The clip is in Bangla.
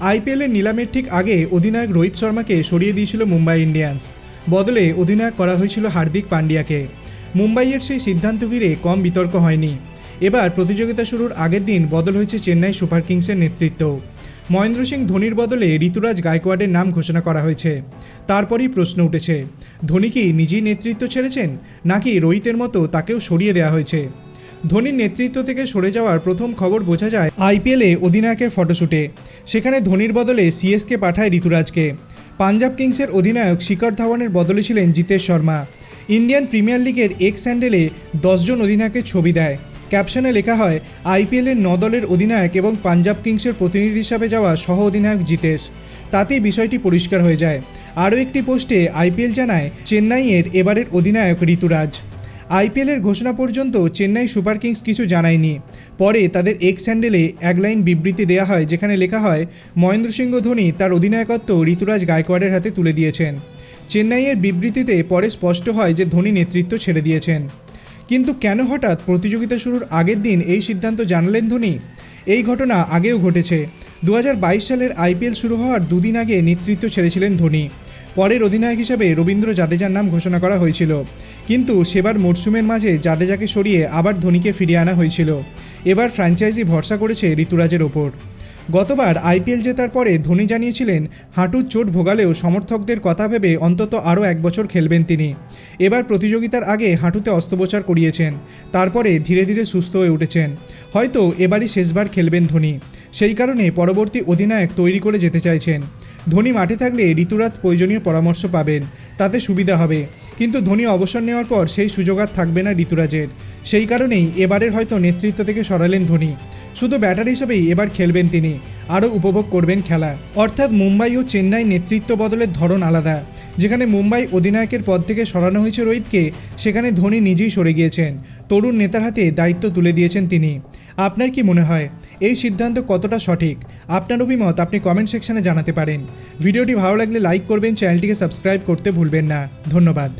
আইপিএলের নিলামের ঠিক আগে অধিনায়ক রোহিত শর্মাকে সরিয়ে দিয়েছিল মুম্বাই ইন্ডিয়ান্স। বদলে অধিনায়ক করা হয়েছিল হার্দিক পান্ডিয়াকে মুম্বাইয়ের সেই সিদ্ধান্ত ঘিরে কম বিতর্ক হয়নি। এবার প্রতিযোগিতা শুরুর আগের দিন বদল হয়েছে চেন্নাই সুপার কিংসের নেতৃত্ব। মহেন্দ্র সিং ধোনির বদলে ঋতুরাজ গায়কোয়াডের নাম ঘোষণা করা হয়েছে। তারপরই প্রশ্ন উঠেছে, ধোনি কি নিজেই নেতৃত্ব ছেড়েছেন, নাকি রোহিতের মতো তাকেও সরিয়ে দেওয়া হয়েছে? ধোনির নেতৃত্ব থেকে সরে যাওয়ার প্রথম খবর বোঝা যায় আইপিএলে অধিনায়কের ফটোশুটে। সেখানে ধোনির বদলে সিএসকে পাঠায় ঋতুরাজকে। পাঞ্জাব কিংসের অধিনায়ক শিখর ধাওয়ানের বদলে ছিলেন জিতেশ শর্মা। ইন্ডিয়ান প্রিমিয়ার লিগের এক্স স্যান্ডেলে দশজন অধিনায়কের ছবি দেয়। ক্যাপশনে লেখা হয়, আইপিএলের ন দলের অধিনায়ক এবং পাঞ্জাব কিংসের প্রতিনিধি হিসাবে যাওয়া সহ অধিনায়ক জিতেশ। তাতেই বিষয়টি পরিষ্কার হয়ে যায়। আরও একটি পোস্টে আইপিএল জানায়, চেন্নাইয়ের এবারের অধিনায়ক ঋতুরাজ। আইপিএলের ঘোষণা পর্যন্ত চেন্নাই সুপার কিংস কিছু জানায়নি। পরে তাদের এক্স স্যান্ডেলে এক লাইন বিবৃতি দেওয়া হয়, যেখানে লেখা হয়, মহেন্দ্র সিংহ ধোনি তার অধিনায়কত্ব ঋতুরাজ গায়কোয়াড়ের হাতে তুলে দিয়েছেন। চেন্নাইয়ের বিবৃতিতে পরে স্পষ্ট হয় যে ধোনি নেতৃত্ব ছেড়ে দিয়েছেন। কিন্তু কেন হঠাৎ প্রতিযোগিতা শুরুর আগের দিন এই সিদ্ধান্ত জানালেন ধোনি? এই ঘটনা আগেও ঘটেছে। দু হাজার বাইশ সালের আইপিএল শুরু হওয়ার দুদিন আগে নেতৃত্ব ছেড়েছিলেন ধোনি। পরের অধিনায়ক হিসাবে রবীন্দ্র জাদেজার নাম ঘোষণা করা হয়েছিল। কিন্তু সেবার মরশুমের মাঝে জাদেজাকে সরিয়ে আবার ধোনিকে ফিরিয়ে আনা হয়েছিল। এবার ফ্র্যাঞ্চাইজি ভরসা করেছে ঋতুরাজের ওপর। গতবার আইপিএল জেতার পরে ধোনি জানিয়েছিলেন, হাঁটুর চোট ভোগালেও সমর্থকদের কথা ভেবে অন্তত আরও এক বছর খেলবেন তিনি। এবার প্রতিযোগিতার আগে হাঁটুতে অস্ত্রোপচার করিয়েছেন। তারপরে ধীরে ধীরে সুস্থ হয়ে উঠেছেন। হয়তো এবারই শেষবার খেলবেন ধোনি। সেই কারণে পরবর্তী অধিনায়ক তৈরি করে যেতে চাইছেন। ধোনি মাঠে থাকলে ঋতুরাজ প্রয়োজনীয় পরামর্শ পাবেন, তাতে সুবিধা হবে। কিন্তু ধোনি অবসর নেওয়ার পর সেই সুযোগ আর থাকবে না ঋতুরাজের। সেই কারণেই এবারের হয়তো নেতৃত্ব থেকে সরালেন ধোনি। শুধু ব্যাটার হিসেবেই এবার খেলবেন তিনি। আরও উপভোগ করবেন খেলা। অর্থাৎ মুম্বাই ও চেন্নাই নেতৃত্ব বদলের ধরন আলাদা। যেখানে মুম্বাই অধিনায়কের পদ থেকে সরানো হয়েছে রোহিতকে, সেখানে ধোনি নিজেই সরে গিয়েছেন। তরুণ নেতার হাতে দায়িত্ব তুলে দিয়েছেন তিনি। আপনার কি মনে হয়? এই সিদ্ধান্ত কতটা সঠিক? আপনার অভিমত আপনি কমেন্ট সেকশনে জানাতে পারেন। ভিডিওটি ভালো লাগলে লাইক করবেন, চ্যানেলটিকে সাবস্ক্রাইব করতে ভুলবেন না। ধন্যবাদ।